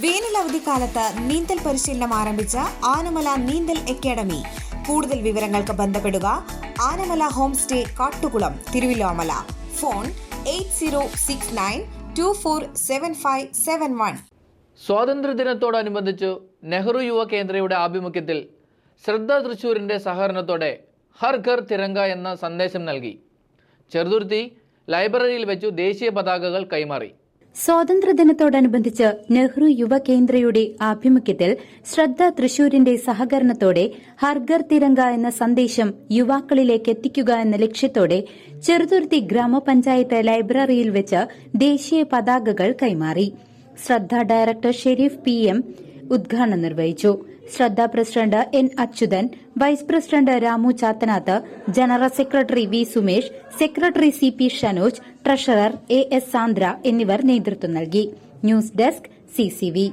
വേനൽ അവധിക്കാലത്ത് നീന്തൽ പരിശീലനം ആരംഭിച്ച ആനമല നീന്തൽ അക്കാദമി. കൂടുതൽ വിവരങ്ങൾക്ക് ബന്ധപ്പെടുക Anamala home stay Kattukulam Thiruvilwamala. Phone eight zero six nine two four seven five seven one. സ്വാതന്ത്ര്യദിനത്തോടനുബന്ധിച്ചു Nehru Yuva കേന്ദ്രയുടെ ആഭിമുഖ്യത്തിൽ ശ്രദ്ധ തൃശൂരിന്റെ സഹകരണത്തോടെ ഹർ ഘർ തിരങ്ക എന്ന സന്ദേശം നൽകി. ചെറുതുരുത്തി ലൈബ്രറിയിൽ വെച്ചു ദേശീയ പതാകകൾ കൈമാറി. സ്വാതന്ത്ര്യദിനത്തോടനുബന്ധിച്ച് നെഹ്റു യുവ കേന്ദ്രയുടെ ആഭിമുഖ്യത്തിൽ ശ്രദ്ധ തൃശൂരിന്റെ സഹകരണത്തോടെ ഹർഗർ തിരങ്ക എന്ന സന്ദേശം യുവാക്കളിലേക്ക് എത്തിക്കുക എന്ന ലക്ഷ്യത്തോടെ ചെറുതുരുത്തി ഗ്രാമപഞ്ചായത്ത് ലൈബ്രറിയിൽ വെച്ച് ദേശീയ പതാകകൾ കൈമാറി. ശ്രദ്ധ ഡയറക്ടർ ഷെരീഫ് പി എം ഉദ്ഘാടനം നിർവഹിച്ചു. Shraddha president N Achuthan vice president Ramu Chathanath general secretary V Sumesh secretary C P Shanoj treasurer A S Sandra എന്നിവർ നേതൃത്വം നൽകി. News desk CCV